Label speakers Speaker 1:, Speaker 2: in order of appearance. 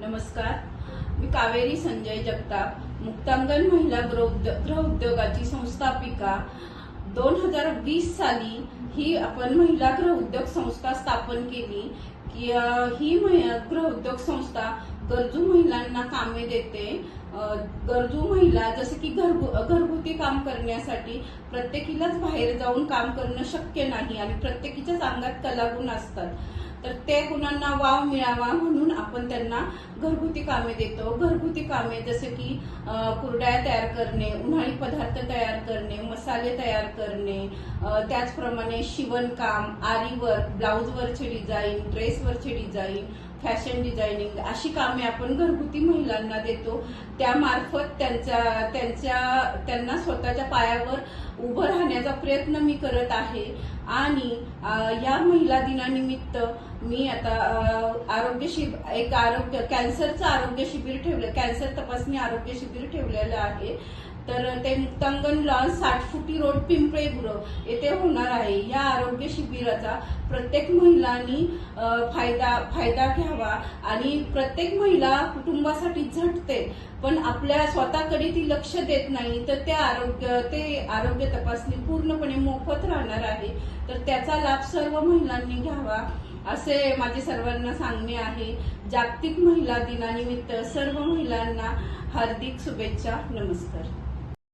Speaker 1: नमस्कार. मी कावेरी संजय जगताप मुक्तांगण महिला गृह उद्योगाची संस्थापिका. दोन हजार वीस साली ही आपण महिला गृहउद्योग संस्था स्थापन केली. की ही गृह उद्योग संस्था गरजू महिलांना कामे देते. गरजू महिला जसे की घरगु घरगुती काम करण्यासाठी प्रत्येकीलाच बाहेर जाऊन काम करणं शक्य नाही आणि प्रत्येकीच्याच अंगात कलागुण असतात. तर ते गुणांना वाव मिळावा म्हणून आपण त्यांना घरगुती कामे देतो. घरगुती कामे जसं की कुरड्या तयार करणे उन्हाळी पदार्थ तयार करणे मसाले तयार करणे त्याचप्रमाणे शिवणकाम आरीवर्क ब्लाऊजवरचे डिझाईन ड्रेसवरचे डिझाईन फॅशन डिझायनिंग अशी कामे आपण घरगुती महिलांना देतो. त्यामार्फत त्यांच्या त्यांच्या त्यांना स्वतःच्या पायावर उभं राहण्याचा प्रयत्न मी करत आहे. आणि या महिला दिनानिमित्त मी आता आरोग्य शिबिर एक आरोग्य कॅन्सरचं आरोग्य शिबिर ठेवलं कॅन्सर तपासणी आरोग्य शिबिर ठेवलेलं आहे. तर ते मुक्तांगण लॉन साठ फुटी रोड पिंपळेपुरं येथे होणार आहे. या आरोग्य शिबिराचा प्रत्येक महिलांनी फायदा फायदा घ्यावा आणि प्रत्येक महिला कुटुंबासाठी झटते पण आपल्या स्वतःकडे ती लक्ष देत नाही तर ते आरोग्य ते आरोग्य तपासणी पूर्णपणे मोफत राहणार आहे. तर त्याचा लाभ सर्व महिलांनी घ्यावा असे माझे सर्वांना सांगणे आहे. जागतिक महिला दिनानिमित्त सर्व महिलांना हार्दिक शुभेच्छा नमस्कार.